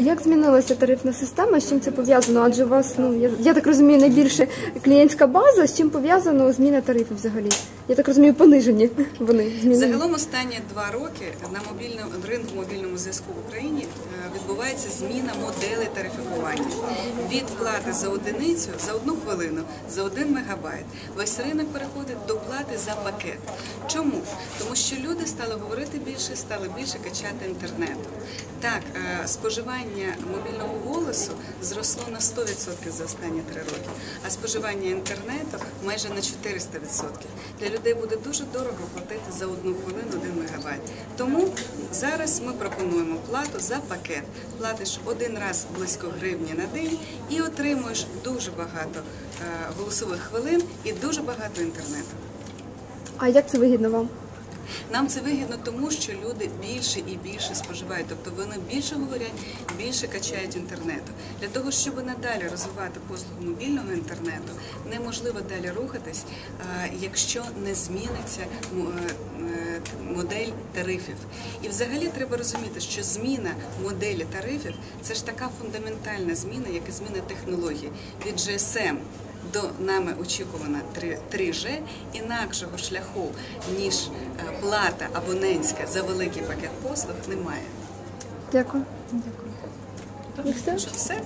Як змінилася тарифна система? З чим це пов'язано? Адже у вас, ну я, я так розумію, найбільше клієнтська база. З чим пов'язано зміна тарифів взагалі? Я так розумію, понижені вони змінені. Загалом останні два роки на мобільному ринку мобільному зв'язку в Україні е, відбувається зміна моделі тарифікування від плати за одиницю за одну хвилину за один мегабайт. Весь ринок переходить до плати за пакет. Чому? Тому що люди стали говорити більше, стали більше качати інтернету. Так, е, споживання мобільного голосу зросло на 100% за останні три роки, а споживання інтернету майже на 400%. Для людей буде дуже дорого платити за одну хвилину 1 мегабайт. Тому зараз ми пропонуємо плату за пакет. Платиш один раз близько гривні на день і отримуєш дуже багато е, голосових хвилин і дуже багато інтернету. А як це вигідно вам? Нам це вигідно, тому що люди більше і більше споживають, тобто вони більше говорять, більше качають інтернету. Для того, щоб надалі розвивати послугу мобільного інтернету, неможливо далі рухатись, якщо не зміниться е, модель тарифів. І взагалі треба розуміти, що зміна моделі тарифів це ж така фундаментальна зміна, як і зміна технології від GSM до нами очікувана 3 3G, інакшого шляху, ніж е, плата абонентська за великий пакет послуг, немає. Дякую. Дякую. Все? Що все?